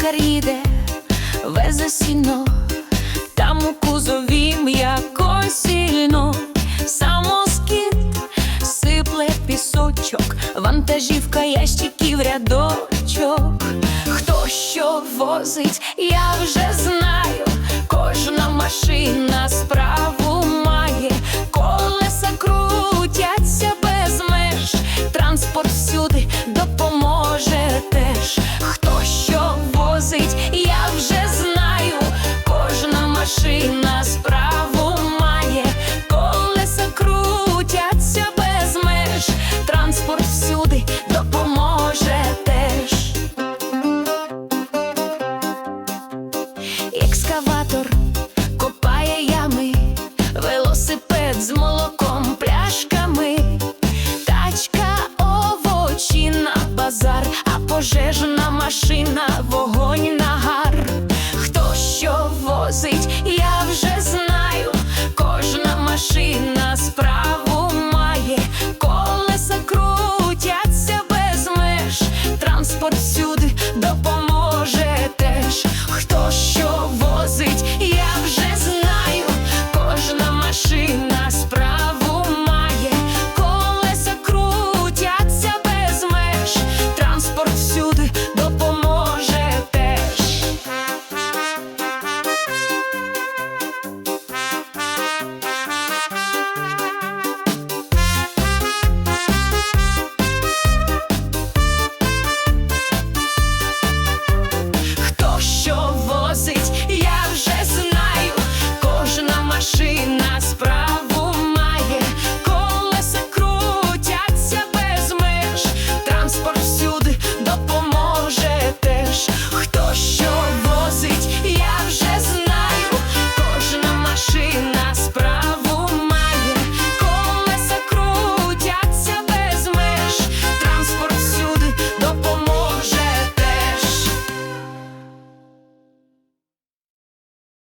Трактор їде, везе сіно, там у кузові м'яко сильно, самоскіт сипле пісочок, вантажівка ящиків рядочок. Хто що возить, я вже знаю. буфет з молоком, пляшками, тачка, овочі на базар, а пожежна машина, вогонь на гар. Хто що возить, я вже знаю, кожна машина.